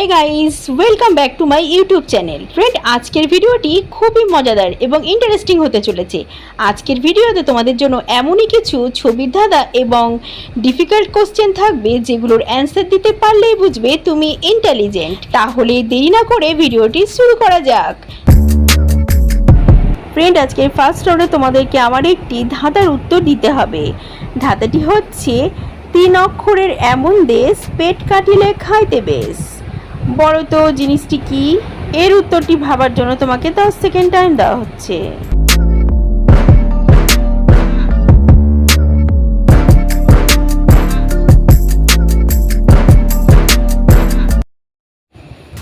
Hey guys welcome back to my YouTube channel friend আজকের ভিডিওটি খুবই মজাদার এবং ইন্টারেস্টিং হতে চলেছে। আজকের ভিডিওতে তোমাদের জন্য এমনই কিছু ছবির ধাঁধা এবং ডিফিকাল্ট কোশ্চেন থাকবে, যেগুলোর অ্যান্সার দিতে পারলেই বুঝবে তুমি ইন্টেলিজেন্ট তাহলে দেরি না করে ভিডিওটি শুরু করা যাক। ফ্রেন্ড আজকে ফার্স্ট রাউন্ডে তোমাদেরকে আমার একটি ধাঁধার উত্তর দিতে হবে। ধাঁধাটি হচ্ছে, তিন অক্ষরের এমন দেশ পেট কাটিলে খাইতে বেশ। বড় তো জিনিসটি কি? এর উত্তরটি ভাবার জন্য তোমাকে দশ সেকেন্ড টাইম দেওয়া হচ্ছে।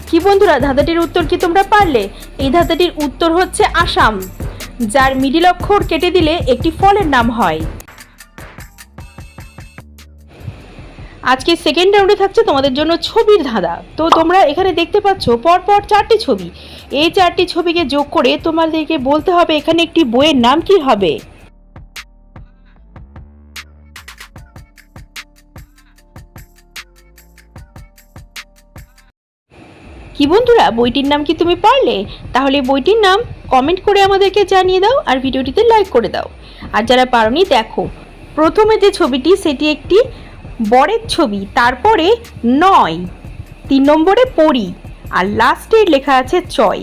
কি বন্ধুরা, ধাঁধাটির উত্তর কি তোমরা পারলে? এই ধাঁধাটির উত্তর হচ্ছে আসাম, যার মিডিল অক্ষর কেটে দিলে একটি ফলের নাম হয়। আজকে সেকেন্ড রাউন্ডে থাকছে তোমাদের জন্য ছবির ধাঁধা। তো তোমরা এখানে দেখতে পাচ্ছ, পরপর চারটি ছবি। এই চারটি ছবিকে যোগ করে তোমাদেরকে বলতে হবে, এখানে একটি বইয়ের নাম কি হবে? কি বন্ধুরা, বইটির নাম কি তুমি পারলে? তাহলে বইটির নাম কমেন্ট করে আমাদেরকে জানিয়ে দাও আর ভিডিওটিতে লাইক করে দাও। আর যারা পারোনি, দেখো। প্রথমে যে ছবিটি, সেটি একটি বরের ছবি, তারপরে নয়, তিন নম্বরে পড়ি, আর লাস্টে লেখা আছে চয়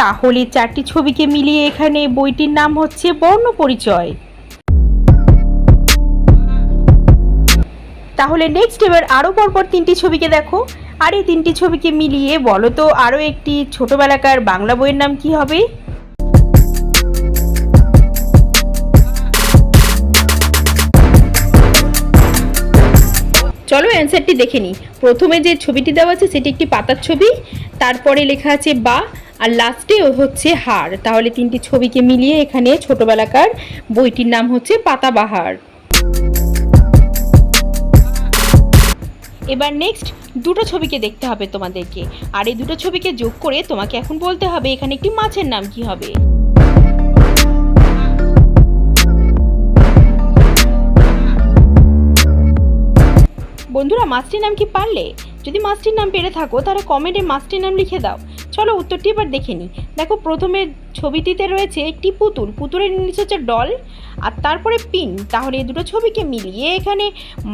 তাহলে চারটি ছবিকে মিলিয়ে এখানে বইটির নাম হচ্ছে বর্ণ পরিচয়। তাহলে নেক্সট এবার আরও পরপর তিনটি ছবিকে দেখো। আর এই তিনটি ছবিকে মিলিয়ে বলো তো আরও একটি ছোটোবেলাকার বাংলা বইয়ের নাম কি হবে? চলো অ্যান্সারটি দেখে নিই। প্রথমে যে ছবিটি দেওয়া আছে, সেটি একটি পাতার ছবি। তারপরে লেখা আছে বা, আর লাস্টে হচ্ছে হার। তাহলে তিনটি ছবিকে মিলিয়ে এখানে ছোটবেলাকার বইটির নাম হচ্ছে পাতাবাহার এবার নেক্সট দুটো ছবিকে দেখতে হবে তোমাদেরকে। আর এই দুটো ছবিকে যোগ করে তোমাকে এখন বলতে হবে, এখানে একটি মাছের নাম কি হবে? বন্ধুরা মাছটির নাম কি পারলে? যদি মাছটির নাম পেরে থাকো, তাহলে কমেন্টে মাছটির নাম লিখে দাও। চলো উত্তরটি এবার দেখে নিই। দেখো, প্রথমে ছবিটিতে রয়েছে একটি পুতুল। পুতুলের নিচে হচ্ছে ডল আর তারপরে পিন। তাহলে এই দুটো ছবিকে মিলিয়ে এখানে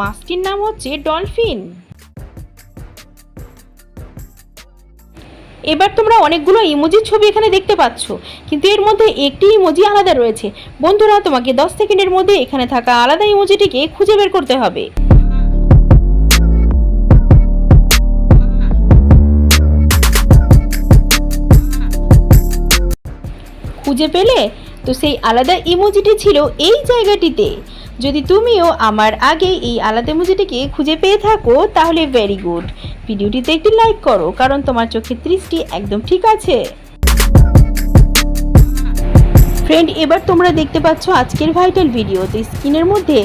মাছটির নাম হচ্ছে ডলফিন। এবার তোমরা অনেকগুলো ইমোজির ছবি এখানে দেখতে পাচ্ছ, কিন্তু এর মধ্যে একটি ইমোজি আলাদা রয়েছে। বন্ধুরা, তোমাকে দশ সেকেন্ডের মধ্যে এখানে থাকা আলাদা ইমোজিটিকে খুঁজে বের করতে হবে। খুঁজে পেলে? তো সেই আলাদা ইমোজিটি ছিল এই জায়গাটিতে। যদি তুমিও আমার আগে এই আলাদা ইমোজিটিকে খুঁজে পেয়ে থাকো, তাহলে ভেরি গুড ভিডিওটিতে একটি লাইক করো, কারণ তোমার চোখের দৃষ্টি একদম ঠিক আছে। ফ্রেন্ড এবার তোমরা দেখতে পাচ্ছ আজকের ভাইটাল ভিডিওতে স্ক্রিনের মধ্যে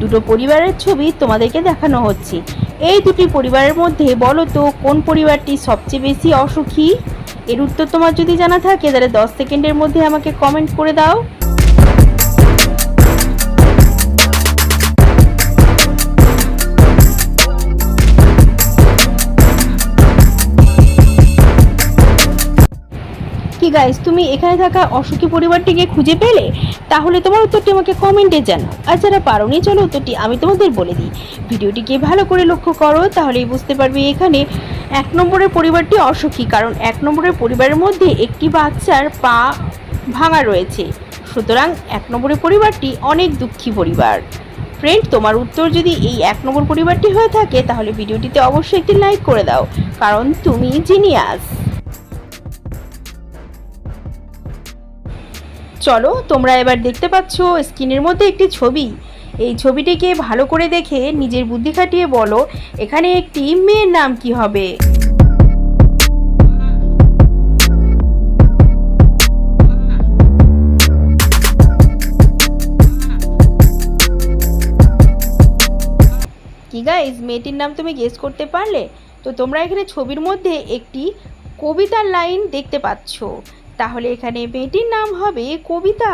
দুটো পরিবারের ছবি তোমাদেরকে দেখানো হচ্ছে। এই দুটি পরিবারের মধ্যে বলো তো কোন পরিবারটি সবচেয়ে বেশি অসুখী? এর উত্তর তোমার যদি জানা থাকে, তাহলে দশ সেকেন্ডের মধ্যে আমাকে কমেন্ট করে দাও। কি গাইস তুমি এখানে থাকা অসুখী পরিবারটিকে খুঁজে পেলে? তাহলে তোমার উত্তরটি আমাকে কমেন্টে জানাও। আর যারা পারোনি, চলো উত্তরটি আমি তোমাদের বলে দিই। ভিডিওটিকে ভালো করে লক্ষ্য করো, তাহলেই বুঝতে পারবে এখানে এক নম্বরের পরিবারটি অসুখী, কারণ এক নম্বরের পরিবারের মধ্যে একটি বাচ্চার পা ভাঙা রয়েছে। সুতরাং এক নম্বরের পরিবারটি অনেক দুঃখী পরিবার। ফ্রেন্ড তোমার উত্তর যদি এই এক নম্বর পরিবারটি হয়ে থাকে, তাহলে ভিডিওটিতে অবশ্যই একটি লাইক করে দাও, কারণ তুমি জিনিয়াস চলো, তোমরা এবার দেখতে পাচ্ছ স্ক্রিনের মধ্যে একটি ছবি। এই ছবিটিকে ভালো করে দেখে নিজের বুদ্ধি খাটিয়ে বলো, এখানে একটি মেয়ের নাম কি হবে? কি গাইজ মেয়েটির নাম তুমি গেস করতে পারলে? তো তোমরা এখানে ছবির মধ্যে একটি কবিতার লাইন দেখতে পাচ্ছ। তাহলে এখানে মেয়েটির নাম হবে কবিতা।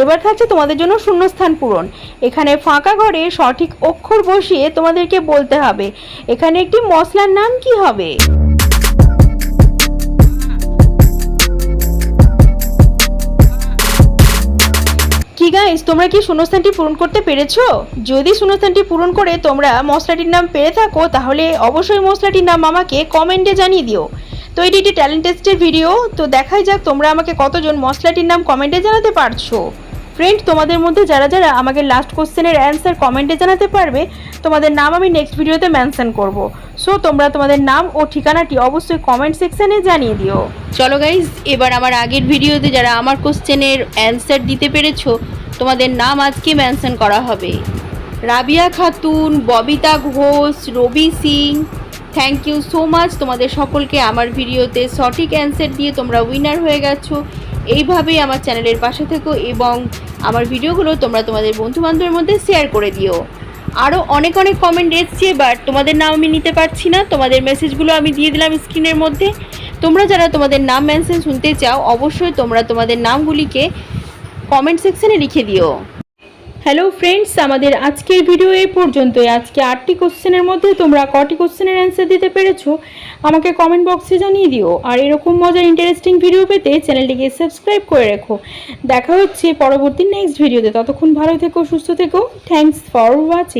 এবার থাকছে তোমাদের জন্য শূন্যস্থান পূরণ। এখানে ফাঁকা ঘরে সঠিক অক্ষর বসিয়ে তোমাদেরকে বলতে হবে। এখানে একটি মশলার নাম কি হবে? কি গাইস তোমরা কি শূন্যস্থানটি পূরণ করতে পেরেছ? যদি শূন্যস্থানটি পূরণ করে তোমরা মশলাটির নাম পেরে থাকো, তাহলে অবশ্যই মশলাটির নাম আমাকে কমেন্টে জানিয়ে দিও। তো এটি একটি ট্যালেন্ট টেস্টের ভিডিও তো দেখাই যাক তোমরা আমাকে কতজন মশলাটির নাম কমেন্টে জানাতে পারছ। ফ্রেন্ড তোমাদের মধ্যে যারা যারা আমাকে লাস্ট কোশ্চেনের অ্যান্সার কমেন্টে জানাতে পারবে, তোমাদের নাম আমি নেক্সট ভিডিওতে মেনশন করব। সো তোমরা তোমাদের নাম ও ঠিকানাটি অবশ্যই কমেন্ট সেকশানে জানিয়ে দিও। চলো গাইজ এবার আমার আগের ভিডিওতে যারা আমার কোশ্চেনের অ্যান্সার দিতে পেরেছ, তোমাদের নাম আজকে মেনশন করা হবে। Rabia Khatun, Babita Ghosh, Rabi Singh thank you so much তোমাদের সকলকে আমার ভিডিওতে সঠিক অ্যান্সার দিয়ে তোমরা উইনার হয়ে গেছো। এইভাবেই আমার চ্যানেলের পাশে থেকো এবং আমার ভিডিওগুলো তোমরা তোমাদের বন্ধু বান্ধবের মধ্যে শেয়ার করে দিও। আরও অনেক অনেক কমেন্ট এসছে বাট তোমাদের নাম আমি নিতে পারছি না। তোমাদের মেসেজগুলো আমি দিয়ে দিলাম স্ক্রিনের মধ্যে। তোমরা যারা তোমাদের নাম মেনশন শুনতে চাও, অবশ্যই তোমরা তোমাদের নামগুলিকে কমেন্ট সেকশানে লিখে দিও। হ্যালো ফ্রেন্ডস আমাদের আজকের ভিডিও এই পর্যন্তই। আজকে আটটি কোশ্চেনের মধ্যে তোমরা কটি কোশ্চেনের অ্যান্সার দিতে পেরেছ, আমাকে কমেন্ট বক্সে জানিয়ে দিও। আর এরকম মজার ইন্টারেস্টিং ভিডিও পেতে চ্যানেলটিকে সাবস্ক্রাইব করে রেখো। দেখা হচ্ছে পরবর্তী নেক্সট ভিডিওতে ততক্ষণ ভালো থেকো, সুস্থ থেকো। Thanks for watching